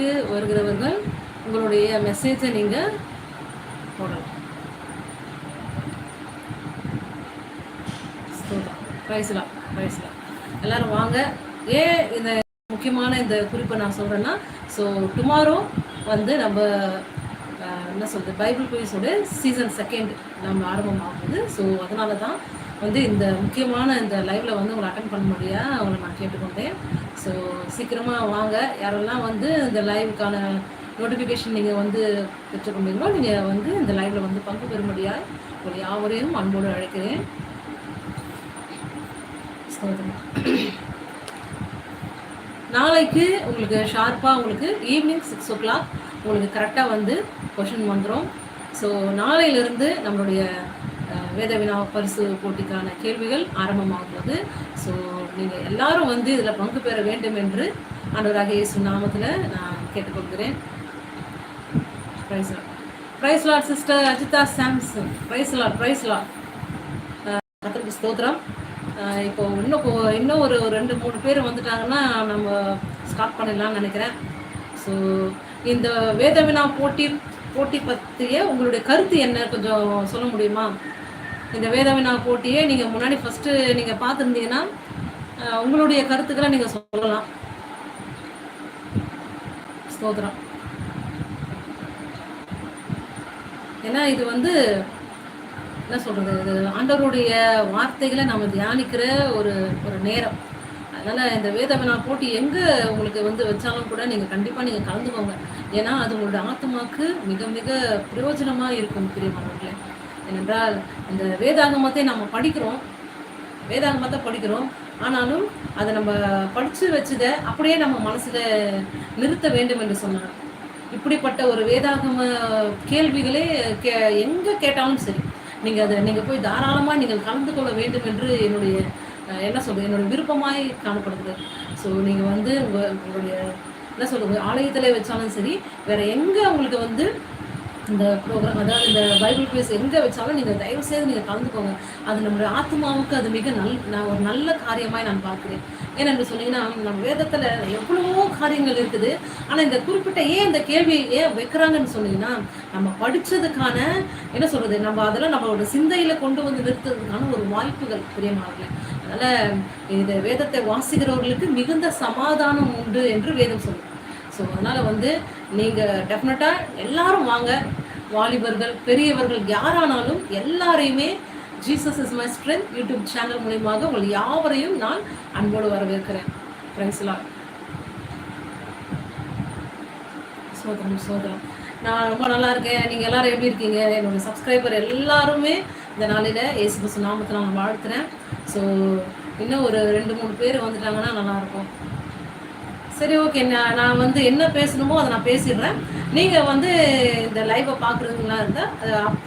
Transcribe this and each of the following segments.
லைவுக்கு வருகிறவர்கள் உங்களுடைய மெசேஜை நீங்கள் போடலாம். ப்ரைஸ்லாம் ரைஸ்லாம் எல்லாரும் வாங்க. ஏன் இந்த முக்கியமான இந்த குறிப்பை நான் சொல்கிறேன்னா ஸோ டுமாரோ வந்து நம்ம என்ன சொல்கிறது பைபிள் குயிஸோட சீசன் செகண்ட் நம்ம ஆரம்பமாகுது. ஸோ அதனால தான் வந்து இந்த முக்கியமான இந்த லைவில் வந்து உங்களை அட்டன் பண்ண முடியா அவங்களை நான் கேட்டுக்கொண்டேன். ஸோ சீக்கிரமாக வாங்க. யாரெல்லாம் வந்து இந்த லைவுக்கான நோட்டிஃபிகேஷன் நீங்கள் வந்து பெற்றுக்கொண்டீங்களோ நீங்கள் வந்து இந்த லைவில் வந்து பங்கு பெறும்படியாக உங்களை யாவரையும் அன்போடு அழைக்கிறேன். நாளைக்கு உங்களுக்கு ஷார்ப்பாக உங்களுக்கு ஈவினிங் சிக்ஸ் ஓ கிளாக் உங்களுக்கு கரெக்டாக வந்து கொஷின் வந்துடும் ஸோ நாளையிலிருந்து நம்மளுடைய வேத வினா பரிசு போட்டிக்கான கேள்விகள் ஆரம்பமாகிறது. ஸோ நீங்கள் எல்லாரும் வந்து இதில் பங்கு பெற வேண்டும் என்று அன்றராக இயேசு நாமத்தில் நான் கேட்டுக்கொள்கிறேன். Praise lord praise lord sister Ajitha Samson. Praise lord praise lord கத்திரிக்கு ஸ்தோத்திரம். இப்போ இன்னும் இன்னும் ஒரு ஒரு ரெண்டு மூணு பேர் வந்துட்டாங்கன்னா நம்ம ஸ்டார்ட் பண்ணிடலாம்னு நினைக்கிறேன். ஸோ இந்த வேத வினா போட்டி போட்டி பற்றிய உங்களுடைய கருத்து என்ன? கொஞ்சம் சொல்ல முடியுமா? இந்த வேதவினா போட்டியை நீங்கள் முன்னாடி ஃபஸ்ட்டு நீங்கள் பார்த்துருந்தீங்கன்னா உங்களுடைய கருத்துக்களை நீங்கள் சொல்லலாம். ஸ்தோத்திரம். ஏன்னா இது வந்து என்ன சொல்கிறது இது ஆண்டவருடைய வார்த்தைகளை நம்ம தியானிக்கிற ஒரு ஒரு நேரம். அதனால் இந்த வேதவினா போட்டி எங்கே உங்களுக்கு வந்து வச்சாலும் கூட நீங்கள் கண்டிப்பாக நீங்கள் கலந்துக்கோங்க. ஏன்னா அது உங்களோட ஆத்மாக்கு மிக மிக பிரயோஜனமாக இருக்கும் பிரியமானவர்களே ஏனென்றால் இந்த வேதாகமத்தை நம்ம படிக்கிறோம். வேதாகமத்தை படிக்கிறோம். ஆனாலும் அதை நம்ம படித்து வச்சதை அப்படியே நம்ம மனசில் நிறுத்த வேண்டும் என்று சொன்னார். இப்படிப்பட்ட ஒரு வேதாகம கேள்விகளே கே எங்கே கேட்டாலும் சரி. நீங்கள் அதை நீங்கள் போய் தாராளமாக நீங்கள் கலந்து கொள்ள வேண்டும் என்று என்னுடைய என்ன சொல்கிறது என்னோடய விருப்பமாய் காணப்படுது ஸோ நீங்கள் வந்து உங்கள் உங்களுடைய என்ன சொல்கிறது ஆலயத்தில் வச்சாலும் சரி வேறு எங்கே உங்களுக்கு வந்து இந்த ப்ரோக்ராம் அதாவது இந்த பைபிள் பேஸ் எங்கே வச்சாலும் நீங்கள் தயவு செய்து நீங்கள் கலந்துக்கோங்க. அது நம்மளுடைய ஆத்மாவுக்கு அது மிக நல் நான் ஒரு நல்ல காரியமாக நான் பார்க்கிறேன். என்று சொன்னீங்கன்னா நம்ம வேதத்தில் எவ்வளவோ காரியங்கள் இருக்குது. ஆனால் இந்த குறிப்பிட்ட ஏன் இந்த கேள்வியை ஏன் வைக்கிறாங்கன்னு சொன்னீங்கன்னா நம்ம படித்ததுக்கான என்ன சொல்கிறது நம்ம அதெல்லாம் நம்மளோட சிந்தையில் கொண்டு வந்து நிறுத்துறதுக்கான ஒரு வாய்ப்புகள் பிரியமாகல அதனால இந்த வேதத்தை வாசிக்கிறவர்களுக்கு மிகுந்த சமாதானம் உண்டு என்று வேதம் சொல்லுது. ஸோ அதனால் வந்து நீங்கள் டெஃபினட்டாக எல்லாரும் வாங்க. வாலிபர்கள் பெரியவர்கள் யாரானாலும் எல்லாரையுமே Jesus is my strength YouTube channel மூலியமாக உங்கள் யாவரையும் நான் அன்போடு வரவேற்கிறேன். ஃப்ரெண்ட்ஸ்லாம் சோதரம் சோதரம் நான் ரொம்ப நல்லா இருக்கேன். நீங்கள் எல்லாரும் எப்படி இருக்கீங்க? என்னோட சப்ஸ்கிரைபர் எல்லாருமே இந்த நாளில் ஏசு கிறிஸ்து நான் வாழ்த்துறேன். ஸோ இன்னும் ஒரு ரெண்டு மூணு பேர் வந்துட்டாங்கன்னா நல்லாயிருக்கும். சரி ஓகே நான் நான் வந்து என்ன பேசணுமோ அதை நான் பேசிடுறேன். நீங்கள் வந்து இந்த லைவை பார்க்குறதுங்களா இருந்தால்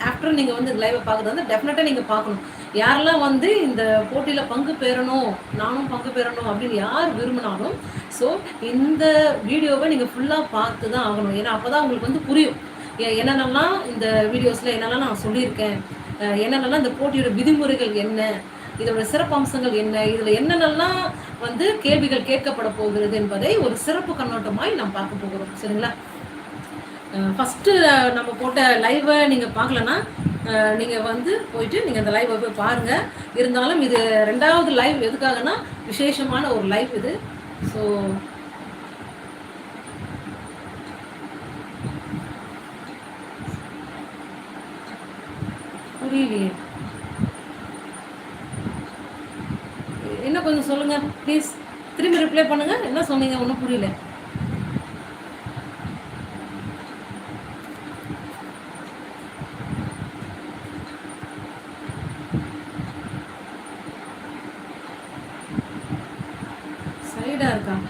ஆஃப்டர் நீங்கள் வந்து லைவை பார்க்குறது வந்து டெஃபினட்டாக நீங்கள் பார்க்கணும். யாரெல்லாம் வந்து இந்த போட்டியில் பங்கு பெறணும் நானும் பங்கு பெறணும் அப்படின்னு யார் விரும்பினாலும் ஸோ இந்த வீடியோவை நீங்கள் ஃபுல்லாக பார்த்து தான் ஆகணும். ஏன்னா அப்போ தான் உங்களுக்கு வந்து புரியும். என்னென்னலாம் இந்த வீடியோஸில் என்னென்னலாம் நான் சொல்லியிருக்கேன். என்னென்னலாம் இந்த போட்டியோட விதிமுறைகள் என்ன இதோட சிறப்பம்சங்கள் என்ன இதில் என்னென்னலாம் வந்து கேள்விகள் கேட்கப்பட போகிறது என்பதை ஒரு சிறப்பு கண்ணோட்டமாய் நாம் பார்க்க போகிறோம். சரிங்களா? ஃபஸ்ட்டு நம்ம போட்ட லைவை நீங்கள் பார்க்கலன்னா நீங்கள் வந்து போயிட்டு நீங்கள் அந்த லைவை போய் பாருங்கள் இருந்தாலும் இது ரெண்டாவது லைவ் எதுக்காகனா விசேஷமான ஒரு லைவ் இது. ஸோ புரியலையே இன்னும் கொஞ்சம் சொல்லுங்கள் ப்ளீஸ் திரும்பி ரிப்ளை பண்ணுங்கள் என்ன சொன்னீங்க ஒன்றும் புரியல. சைடாக இருக்கான்